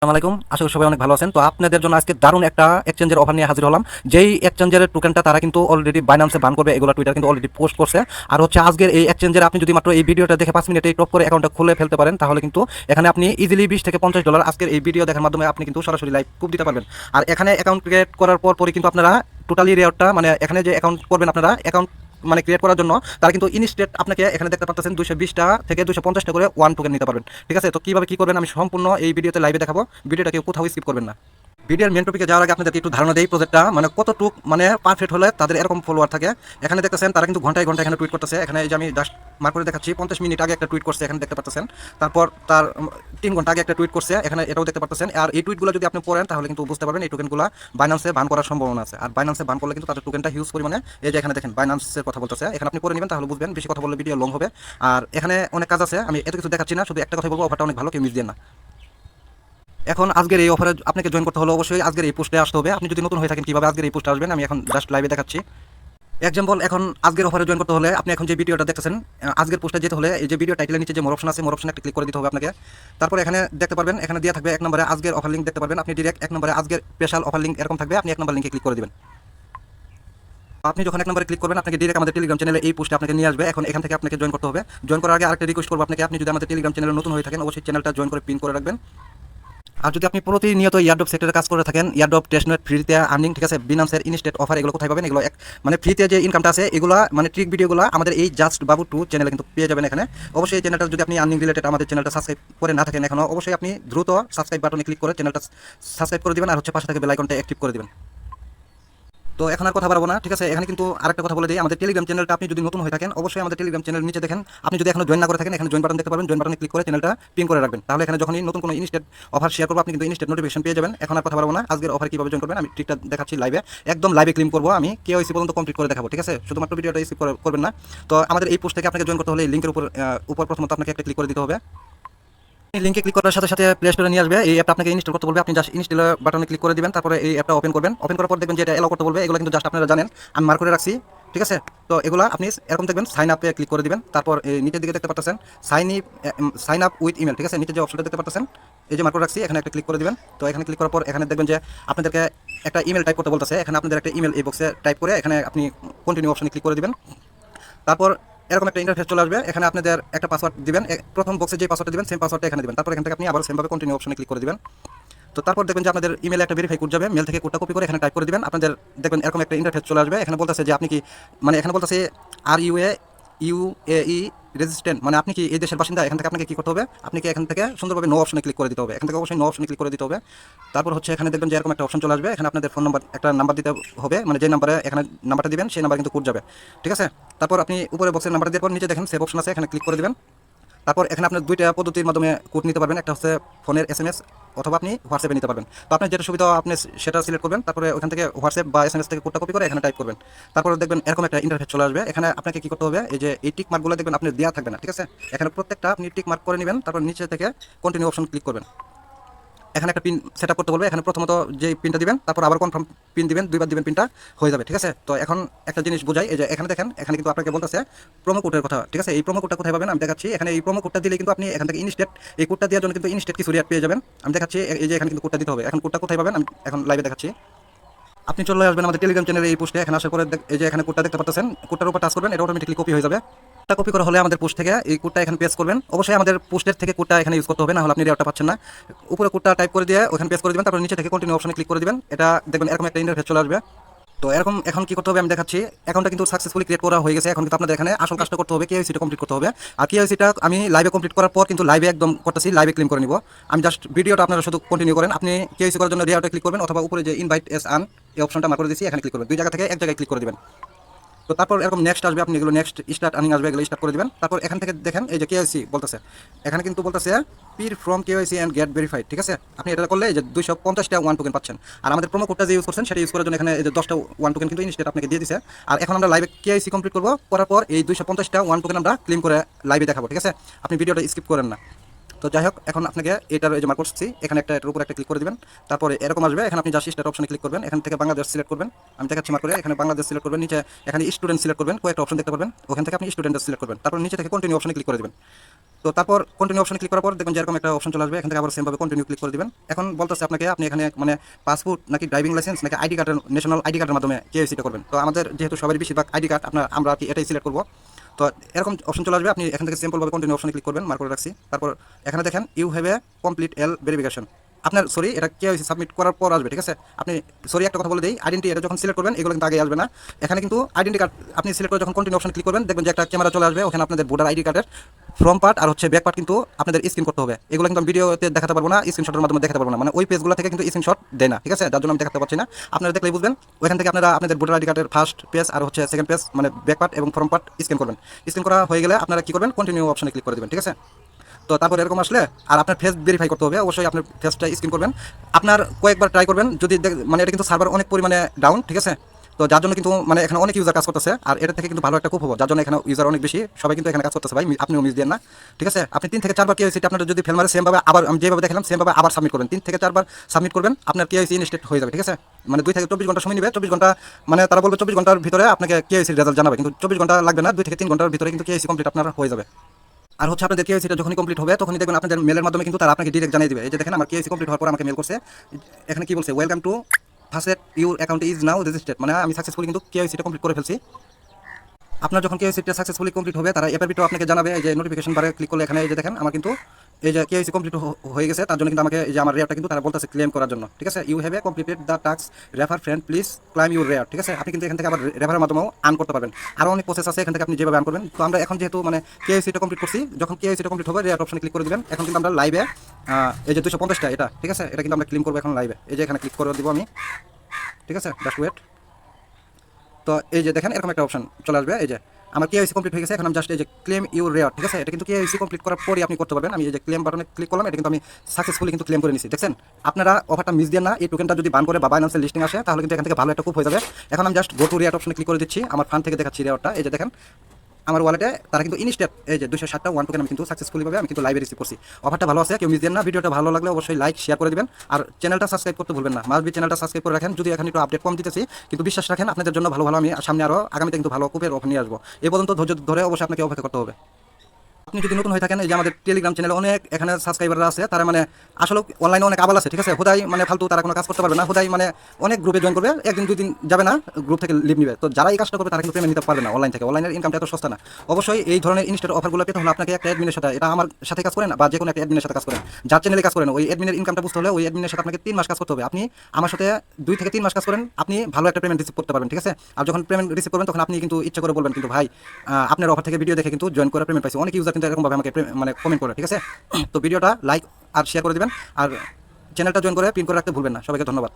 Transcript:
আসসালামু আলাইকুম। আশা করি সবাই অনেক ভালো আছেন। তো আপনাদের জন্য আজকে দারুণ একটা এক্সচেঞ্জের অফার নিয়ে হাজির হলাম। যেই এক্সচেঞ্জের টোকেনটা তারা কিন্তু অলরেডি বাইনান্সে বান করবে, এগুলো টুইটার কিন্তু অলরেডি পোস্ট করছে। আর হচ্ছে আজকের এই এক্সচেঞ্জের আপনি যদি মাত্র এই ভিডিওটা দেখে পাঁচ মিনিটে টপ করে অ্যাকাউন্টটা খুলে ফেলতে পারেন, তাহলে কিন্তু এখানে আপনি ইজিলি বিশ থেকে পঞ্চাশ ডলার আজকের এই ভিডিও দেখার মাধ্যমে আপনি কিন্তু সরাসরি লাইভ খুব দিতে পারবেন। আর এখানে অ্যাকাউন্ট ক্রিয়েট করার পর পরই কিন্তু আপনারা টোটালি রেয়ারটা মানে এখানে যে অ্যাকাউন্ট করবেন আপনারা অ্যাকাউন্ট মানে ক্রিয়েট করার জন্য, তারা কিন্তু ইনস্টেট আপনাকে এখানে দেখতে পাচ্ছেন দুশো বিশটা থেকে দুশো পঞ্চাশটা করে ওয়ান টোকেন নিতে পারবেন। ঠিক আছে? তো কীভাবে কী করবেন? আমি সম্পূর্ণ এই ভিডিওতে লাইভে দেখাবো। ভিডিওটা কেউ কোথাও স্কিপ করবেন না। ভিডিওর মেন টপিকে যাওয়ার আগে আপনাদেরকে একটু ধারণা দেই প্রজেক্টটা মানে কতটুক মানে পারফেক্ট হলে তাদের এরকম ফলোয়ার থাকে। এখানে দেখতেছেন, তারা কিন্তু ঘন্টায় ঘন্টায় এখানে টুইট করতেছে। এখানে এই যে আমি জাস্ট মার্ক করে দেখাচ্ছি, পঞ্চাশ মিনিট আগে একটা টুইট করছে, এখানে দেখতে পাচ্ছেন তারপর তার তিন ঘণ্টা আগে একটা টুইট করছে, এখানে এটাও দেখতে পাচ্ছেন আর এই টুইটগুলো যদি আপনি পড়েন, তাহলে কিন্তু বুঝতে পারবেন এই টোকেনগুলো বাইন্যান্সে বান করার সম্ভাবনা আছে। আর বাইন্যান্সে বান করলে কিন্তু তাদের টোকেনটা হিউজ পরিমাণে, এই যে এখানে দেখেন বাইনান্সের কথা বলতেছে। এখানে আপনি পড়ে নেবেন, তাহলে বুঝবেন, বেশি কথা বললে ভিডিও লং হবে। আর এখানে অনেক কাজ আছে, আমি এত কিছু দেখাচ্ছি না, শুধু একটা কথা বলব অফারটা অনেক ভালো, কেউ মিস দিয়ে না। এখন আজকের এই অফারে আপনাকে জয়েন করতে হলে অবশ্যই আজকের এই পোস্টে আসতে হবে। আপনি যদি নতুন হয়ে থাকেন, কীভাবে আজকের এই পোস্টে আসবেন, আমি এখন জাস্ট লাইভে দেখাচ্ছি। এক্সাম্পল এখন আজকের অফারে জয়েন করতে হলে আপনি এখন যে ভিডিওটা দেখতেছেন আজকের পোস্টে যেতে হলে এই যে ভিডিও টাইটেলের নিচে যে মোর অপশন আছে মোর একটা ক্লিক করে দিতে হবে আপনাকে। তারপর এখানে দেখতে পারবেন, এখানে দেওয়া থাকবে এক নম্বরে আজকের অফার লিঙ্ক দেখতে পারবেন। আপনি ডিরেক্ট এক নম্বরে আজকের স্পেশাল অফার লিঙ্ক এরকম থাকবে, আপনি এক নম্বর লিঙ্কে ক্লিক করে দিবেন। আপনি যখন এক নম্বরে ক্লিক করবেন, আপনাকে ডিরেক্ট আমাদের টেলিগ্রাম চ্যানেলে এই পোস্টে আপনাকে নিয়ে আসবে। এখন এখান থেকে আপনাকে জয়েন করতে হবে। জয়েন করার আগে আরেকটা রিকোয়েস্ট করব আপনাকে। আপনি যদি আমাদের টেলিগ্রাম চ্যানেলে নতুন হয়ে থাকেন, অবশ্যই চ্যানেলটা জয়েন করে পিন করে রাখবেন। আর যদি আপনি প্রতিনিয়ত ইয়ারডপ সেক্টরে কাজ করে থাকেন ইয়ারডপ টেস্টনেট ফ্রিতে আর্নিং ঠিক আছে বিনামসের ইনস্টেট অফার এগুলো কোথায় পাবেন? এগুলো এক মানে ফ্রিতে যে ইনকামটা আছে, এগুলো মানে ট্রিক ভিডিওগুলো আমাদের এই জাস্ট বাবু টু চ্যানেলে কিন্তু পেয়ে যাবেন এখানে। অবশ্যই এই চ্যানেলটা যদি আপনি আর্নিং রিলেটেড আমাদের চ্যানেলটা সাবস্ক্রাইব করে না থাকেন এখনও, অবশ্যই আপনি দ্রুত সাবস্ক্রাইব বাটনে ক্লিক করে চ্যানেলটা সাবস্ক্রাইব করে দেবেন আর হচ্ছে পাশে থেকে বেলাইকনটা অ্যাক্টিভ করে দিবেন। তো এখন আর কথা বাড়াবো না, ঠিক আছে? এখানে কিন্তু আরেকটা কথা বলে দিই। আমাদের টেলিগ্রাম চ্যানেলটা আপনি যদি নতুন হয়ে থাকেন, অবশ্যই আমাদের টেলিগ্রাম চ্যানেল নিচে দেখেন। আপনি যদি এখনও জয়েন না করে থাকেন, এখানে জয়েন বাটন দেখতে পাবেন জয়েন বাটনে ক্লিক করে চ্যানেলটা পিন করে রাখবেন। তাহলে এখানে যখনই নতুন কোনো ইনস্টেট অফার শেয়ার করব, আপনি কিন্তু ইনস্টেট নোটিফিকেশন পেয়ে যাবেন। এখন আর কথা বাড়াবো না। আজকের অফার কীভাবে জয়েন করবেন, আমি ট্রিকটা দেখাচ্ছি লাইভে একদম লাইভে ক্লিম করব আমি। কেওয়াইসি পর্যন্ত কমপ্লিট করে দেখাবো, ঠিক আছে? শুধুমাত্র ভিডিওটা স্কিপ করবেন না। তো আমাদের এই পোস্ট থেকে আপনাকে জয়েন করতে হলে লিঙ্কের উপর উপর প্রথমত আপনাকে একটা ক্লিক করে দিতে হবে। লিঙ্কে ক্লিক করার সাথে সাথে প্লে স্টোরে নিয়ে আসবে। এই অ্যাপটা আপনাকে ইনস্টল করতে বলবে। আপনি জাস্ট ইনস্টল বাটনে ক্লিক করে দিবেন। তারপরে এই অ্যাপটা ওপেন করবেন। ওপেন করার পর দেখবেন যে এটা এলাও করতে বলবে। এগুলো কিন্তু জাস্ট আপনারা জানেন। আমি মার্ক করে রাখছি। ঠিক আছে? তো এগুলো আপনি এরকম দেখবেন সাইন আপে ক্লিক করে দিবেন। তারপর নিচের দিকে দেখতে পাচ্ছেন sign up sign up with email ঠিক আছে? নিচে যে অপশনটা দেখতে পাচ্ছেন এই যে মার্ক করে রাখছি, এখানে একটা ক্লিক করে দিবেন। তো এখানে ক্লিক করার পর এখানে দেখবেন যে আপনাদেরকে একটা ইমেল টাইপ করতে বলতেছে। এখানে আপনাদের একটা ইমেল এই বক্সে টাইপ করে এখানে আপনি কন্টিনিউ অপশনে ক্লিক করে দিবেন। তারপর এরকম একটা ইন্টারফেস চলে আসবে। এখানে আপনাদের একটা পাসওয়ার্ড দিবেন। প্রথম বক্সে যে পাসওয়ার্ডটা দিবেন সেম পাসওয়ার্ডটা এখানে দিবেন। তারপর এখান থেকে আপনি আবার সেমভাবে কন্টিনিউ অপশনে ক্লিক করে দিবেন। তো তারপর দেখবেন যে আপনাদের ইমেলে একটা ভেরিফাই কোড যাবে। মেল থেকে কোডটা কপি করে এখানে টাইপ করে দিবেন। আপনাদের দেখবেন এরকম একটা ইন্টারফেস চলে আসবে। এখানে বলতেছে যে আপনি কি মানে এখানে বলতেছে are you a U A E resident মানে আপনি কি এই দেশের বাসিন্দা, এখান থেকে আপনাকে কি করতে হবে? আপনি কি এখান থেকে সুন্দরভাবে নো অপশনে ক্লিক করে দিতে হবে। এখান থেকে অবশ্যই নো অপশনে ক্লিক করে দিতে হবে। তারপর হচ্ছে এখানে দেখবেন যে এরকম একটা অপশন চলে আসবে। এখানে আপনাদের ফোন নাম্বার একটা নাম্বার দিতে হবে। মানে যে নাম্বারে এখানে নাম্বারটা দিবেন, সেই নাম্বার কিন্তু কোড যাবে। ঠিক আছে? তারপর আপনি উপরে বক্সের নাম্বার দেওয়ার পর নিচে দেখেন সেভ অপশন আছে, এখানে ক্লিক করে দিবেন। তারপর এখানে আপনি দুইটা পদ্ধতির মাধ্যমে কোড নিতে পারবেন। একটা হচ্ছে ফোনের এস এম এস অথবা আপনি হোয়াটসঅ্যাপে নিতে পারবেন। তো আপনি যেটা সুবিধা আপনি সেটা সিলেক্ট করবেন, তারপরে ওখান থেকে হোয়াটসঅ্যাপ বা এস এম এস থেকে কোডটা কপি করে এখানে টাইপ করবেন। তারপরে দেখবেন এরকম একটা ইন্টারফেস চলে আসবে। এখানে আপনাকে কী করতে হবে, এই যে এই টিক মার্কগুলো দেখবেন আপনি দেওয়া থাকবে না, ঠিক আছে? এখানে প্রত্যেকটা আপনি টিক মার্ক করে নেবেন, তারপর নিচে থেকে কন্টিনিউ অপশন ক্লিক করবেন। এখানে একটা পিন সেট করতে বলবে। এখানে প্রথমত যে পিনটা দিবেন, তারপর আবার কনফার্ম পিন দিবেন, দুইবার দিবেন পিনটা হয়ে যাবে, ঠিক আছে? তো এখন একটা জিনিস বোঝাই, এই যে এখানে দেখেন, এখানে কিন্তু আপনাকে বলতেছে প্রোমো কোডের কথা, ঠিক আছে? এই প্রোমো কোডটা কোথায় পাবেন আমি দেখাচ্ছি। এখানে এই প্রোমো কোডটা দিলে কিন্তু আপনি এখান থেকে ইনস্টেট এই কোডটা দেওয়ার জন্য কিন্তু ইনস্টেট কিছু রিয়াক্ট পেয়ে যাবেন। আমি দেখাচ্ছি, এই যে এখানে কিন্তু কোডটা দিতে হবে। এখন কোডটা কোথায় পাবেন আমি এখন লাইভে দেখাচ্ছি। আপনি চলে আসবেন আমাদের টেলিগ্রাম চ্যানেলে এই পোস্টে এখানে পরে দেখ- এই যে এখানে কোডটা দেখতে পাচ্ছেন কোডটার উপর টাচ করবেন, এটা অটোমেটিকলি কপি হয়ে যাবে। কোডটা কপি করা হলে আমাদের পোস্ট থেকে এই কোডটা এখানে পেস্ট করবেন। অবশ্যই আমাদের পোস্টের থেকে কোডটা এখানে ইউজ করতে হবে না হলে আপনি রেওয়ারটা পাচ্ছেন না। উপরে কোডটা টাইপ করে দিয়ে ওখানে পেস্ট করে দেবেন, তারপর নিচে থেকে কন্টিনিউ অপশনে ক্লিক করে দিবেন। এটা দেখবেন এরকম একটা ইন্টারফেস চলে আসবে। তো এরকম এখন কি করতে হবে আমি দেখাচ্ছি। অ্যাকাউন্টটা কিন্তু সাকসেসফুলি ক্রিয়েট করা হয়ে গেছে, এখন কিন্তু আপনাদের এখানে আসল কাজটা করতে হবে কেওয়াইসিটা কমপ্লিট করতে হবে। আর কেওয়াইসিটা আমি লাইভে কমপ্লিট করার পর কিন্তু লাইভে একদম করতেছি লাইভে ক্লেম করে নিব। আমি জাস্ট ভিডিওটা আপনারা শুধু কন্টিনিউ করেন। আপনি কেওয়াইসি করার জন্য রেয়ারটা ক্লিক করবেন, অথবা উপরে যে ইনভাইট এস আন এই অপশনটা মার্ক করে দিচ্ছি এখানে ক্লিক করবেন। দুই জায়গা থেকে এক জায়গায় ক্লিক করে দিবেন। তো তারপর এরকম নেক্সট আসবে, আপনি এগুলো নেক্সট স্টার্ট আর্নিং আসবে, এগুলো স্টার্ট করে দিবেন। তারপর এখান থেকে দেখেন, এই যে কেওয়াইসি বলতেছে। এখানে কিন্তু বলতেছে perform KYC and get verified ঠিক আছে? আপনি এটা করলে এই যে দুশো পঞ্চাশটা ওয়ান টোকেন পাচ্ছেন। আর আমাদের প্রোমো কোডটা যে ইউজ করছেন, সেটা ইউজ করার জন্য এখানে এই যে দশটা ওয়ান টোকেন কিন্তু ইনস্টেট আপনাকে দিয়ে দিছে। আর এখন আমরা লাইভে কেআইসি কমপ্লিট করব, করার পর এই দুইশো পঞ্চাশটা ওয়ান টোকেন আমরা ক্লেম করে লাইভে দেখাবো, ঠিক আছে? আপনি ভিডিওটা স্কিপ করেন না। তো যাই হোক, এখন আপনাকে এটার এই যে মার্ক করছি, এখানে একটা এটার উপর একটা ক্লিক করে দিবেন। তারপরে এরকম আসবে, এখানে আপনি জাস্ট স্টার অপশনে ক্লিক করবেন, এখান থেকে বাংলাদেশ সিলেক্ট করবেন। আমি দেখাচ্ছি মার্ক করে, এখানে বাংলাদেশ সিলেক্ট করবেন, নিচে এখানে স্টুডেন্ট সিলেক্ট করবেন, কয়েকটা অপশন দেখতে পারবেন। ওখান থেকে আপনি স্টুডেন্ট সিলেক্ট করবেন। তারপর নিচে থেকে কন্টিনিউ অপশনে ক্লিক করে দিবেন। তো তারপর কন্টিনিউ অপশনে ক্লিক করার পর দেখবেন যেরকম একটা অপশন চলে আসবে, এখান থেকে আবার সেমভাবে কন্টিনিউ ক্লিক করে দিবেন। এখন বলতেছে আপনাকে, আপনি এখানে মানে পাসপোর্ট নাকি ড্রাইভিং লাইসেন্স নাকি আইডি কার্ডের ন্যাশনাল আইডি কার্ডের মাধ্যমে কেওয়াইসিটা করবেন। তো আমাদের যেহেতু সবারই বেশিরভাগ আইডি কার্ড আপনার আমরা আর কি এটাই সিলেক্ট করব। তো এরকম অপশন চলে আসবে। আপনি এখান থেকে সিম্পলভাবে কন্টিনিউ অপশনে ক্লিক করবেন মার্ক করে রাখছি। তারপর এখানে দেখেন you have a complete all verification আপনার সরি এটা কে হয়েছে সাবমিট করার পর আসবে, ঠিক আছে? আপনি সরি একটা কথা বলে দিই আইডেন্টি এটা যখন সিলেক্ট করবেন, এগুলো কিন্তু আগে আসবে না। এখানে কিন্তু আইডেন্টি কার্ড আপনি সিলেক্ট করে যখন কন্টিনিউ অপশন ক্লিক করবেন, দেখবেন যে একটা ক্যামেরা চলে আসবে, ওখানে আপনাদের ভোটার আইডি কার্ডের ফ্রম পার্ট আর হচ্ছে ব্যাক পার্ট কিন্তু আপনাদের স্ক্রিন করতে হবে। এগুলো কিন্তু আমি ভিডিওতে দেখাতে পারব না স্ক্রিনশটের মাধ্যমে দেখাতে পারব না। মানে ওই পেজগুলো থেকে কিন্তু স্ক্রিনশট দেয় না, ঠিক আছে? যার জন্য আমি দেখাতে পারছি না। আপনারা দেখলেই বুঝবেন, ওইখান থেকে আপনারা আপনাদের ভোটার আইডি কার্ডের ফার্স্ট পেজ আর হচ্ছে সেকেন্ড পেজ মানে ব্যাক পার্ট এবং ফ্রম পার্ট স্ক্যান করবেন। স্ক্যান করা হয়ে গেলে আপনারা কি করবেন? কন্টিনিউ অপশনে ক্লিক করে দেবেন, ঠিক আছে? তো তারপর এরকম আসলে, আর আপনার ফেস ভেরিফাই করতে হবে, অবশ্যই আপনার ফেসটা স্ক্রিন করবেন। আপনার কয়েকবার ট্রাই করবেন, যদি মানে এটা কিন্তু সার্ভার অনেক পরিমাণে ডাউন ঠিক আছে? তো যার জন্য কিন্তু মানে এখানে অনেক ইউজার কাজ করতেছে, আর এটা থেকে কিন্তু ভালো একটা খুব হব যার জন্য এখানে ইউজার অনেক বেশি, সবাই কিন্তু এখানে কাজ করতেছে ভাই আপনিও মিস দেন না, ঠিক আছে? আপনি তিন থেকে চারবার কেওয়াইসি আপনার যদি ফেল মারে সেমভাবে আবার আমি যেভাবে দেখালাম সেমভাবে আবার সাবমিট করবেন। তিন থেকে চারবার সাবমিট করবেন, আপনার কেওয়াইসি ইনস্টেট হয়ে যাবে, ঠিক আছে? মানে দুই থেকে চব্বিশ ঘণ্টা সময় নেবে, চব্বিশ ঘণ্টা মানে তারা বলবে চব্বিশ ঘণ্টার ভিতরে আপনাকে কেওয়াইসির রেজাল্ট জানাবে, কিন্তু চব্বিশ ঘণ্টা লাগবে না, দুই থেকে তিন ঘণ্টার ভিতরে কিন্তু কেওয়াইসি কমপ্লিট আপনার হয়ে যাবে। আর হচ্ছে আপনাদের কেওয়াইসিটা যখনই কমপ্লিট হবে, তখনই দেখবেন আপনাদের মেলের মাধ্যমে কিন্তু তারা আপনাকে ডিরেক্ট জানিয়ে দিবে। এই যে দেখেন, আমার কেওয়াইসি কমপ্লিট হওয়ার পর আমাকে মেল করছে। এখানে কি বলছে? Welcome to first your account is now registered মানে আমি সাকসেসফুলি কিন্তু কেওয়াইসিটা কমপ্লিট করে ফেলছি। আপনার যখন কেওয়াইসিটা সাকসেসফুলি কমপ্লিট হবে, তারা এপার ভিডিও আপনাকে জানাবে যে নোটিফিকেশন বারে ক্লিক করলে এখানে এই যে দেখেন, আমার কিন্তু এই যে কেওয়াইসি কমপ্লিট হয়ে গেছে, তার জন্য কিন্তু আমাকে যে আমার রেয়ারটা কিন্তু তারা বলতেছে ক্লেম করার জন্য। ঠিক আছে? You have a completed the task refer friend please claim your reward ঠিক আছে? আপনি কিন্তু এখান থেকে আবার রেফারের মাধ্যমেও আর্ন করতে পারবেন। আরও অনেক প্রসেস আছে, এখান থেকে আপনি যেভাবে আর্ন করবেন। তো আমরা এখন যেহেতু মানে কেওয়াইসিটা কমপ্লিট করছি, যখন কেওয়াইসিটা কমপ্লিট হবে রেয়ার অপশনে ক্লিক করে দিবেন। এখন কিন্তু আমরা লাইভে এই যে দুশো পঞ্চাশটা, এটা, ঠিক আছে? এটা কিন্তু আমরা ক্লেম করব এখন লাইভে এই যে এখানে ক্লিক করে দিব আমি। ঠিক আছে? জাস্ট ওয়েট তো এই যে দেখেন, এরকম একটা অপশন চলে আসবে। এই যে আমার কেআইসি কমপ্লিট হয়ে গেছে, এখন আমি জাস্ট এই যে ক্লেম ইউর রেয়ার ঠিক আছে? এটা কিন্তু কেআইসি কমপ্লিট করার পরে আপনি করতে পারবেন। আমি এই যে ক্লেম বাটনে ক্লিক করলাম, এটা কিন্তু আমি সাকসেসফুলি কিন্তু ক্লেম করে নিছি, দেখছেন? আপনারা অফারটা মিস দেন না, এই টোকেনটা যদি বান করে বা বাইন্যান্সের লিস্টিং আসে, তাহলে কিন্তু এখান থেকে ভালো একটা খুব হয়ে যাবে। এখন আমি জাস্ট গো টু রেয়ার অপশনে ক্লিক করে দিচ্ছি, আমার ফান থেকে দেখাচ্ছি রেয়ারটা এই যে দেখেন আমার ওয়ালেটে তারা কিন্তু ইনস্টেপ এই যে দুশো সাতটা ওয়ান টোকেন আমি কিন্তু সাকসেসফুলি ভাবে আমি কিন্তু লাইভে রিসিভ করছি। অফারটা ভালো আছে, কেউ মিস দেন না। ভিডিওটা ভালো লাগলে অবশ্যই লাইক শেয়ার করে দেবেন। আর চ্যানেলটা সাবস্ক্রাইব করতে ভুলবেন না। মাস্ট বি চ্যানেলটা সাবস্ক্রাইব করে রাখেন। যদি এখন একটু আপডেট কম দিতেছি, কিন্তু বিশ্বাস রাখেন, আপনাদের জন্য ভালো ভালো আমি সামনে আরও আগামীতে কিন্তু ভালো কুপের অফার নিয়ে আসব। এই পর্যন্ত ধৈর্য ধরে অবশ্যই আপনাকে অপেক্ষা করতে হবে। আপনি যদি নতুন হয়ে থাকেন, এই যে আমাদের টেলিগ্রাম চ্যানেলে অনেক এখানে সাবস্ক্রাইবাররা আছে, তারা মানে আসলে অনলাইনে অনেক আবাল আছে, ঠিক আছে? হুদাই মানে ফালতু তারা কোনো কাজ করতে পারবে না, হুদাই মানে অনেক গ্রুপে জয়েন করবে, একদিন দুই দিন যাবে না গ্রুপ থেকে লিভ নিবে। তো যারা এই কাজটা করবে, তারা কিন্তু পেমেন্ট নিতে পারবে না অনলাইন থেকে। অনলাইনের ইনকামটা এত সস্তা না। অবশ্যই এই ধরনের ইনস্টেট অফারগুলো পেতে হলে আপনাকে একটা অ্যাডমিনের সাথে, এটা আমার সাথে কাজ করেন বা যে কোনো একটা অ্যাডমিনের সাথে কাজ করেন। যার চ্যানেলে কাজ করেন, ওই অ্যাডমিনের ইনকামটা বুঝতে হলে ওই অ্যাডমিনের সাথে আপনাকে তিন মাস কাজ করতে হবে। আপনি আমার সাথে দুই থেকে তিন মাস কাজ করেন, আপনি ভালো একটা পেমেন্ট রিসিভ করতে পারবেন, ঠিক আছে? আর যখন পেমেন্ট রিসিভ করবেন, তখন আপনি কিন্তু ইচ্ছা করে বলবেন কিন্তু, ভাই আপনার অফার থেকে ভিডিও দেখে কিন্তু জয়েন করে পেমেন্ট পাইছি। অনেক ইউজার কিন্তু এরকমভাবে আমাকে মানে কমেন্ট করে, ঠিক আছে? তো ভিডিওটা লাইক আর শেয়ার করে দিবেন, আর চ্যানেলটা জয়েন করে পিন করে রাখতে ভুলবেন না। সবাইকে ধন্যবাদ।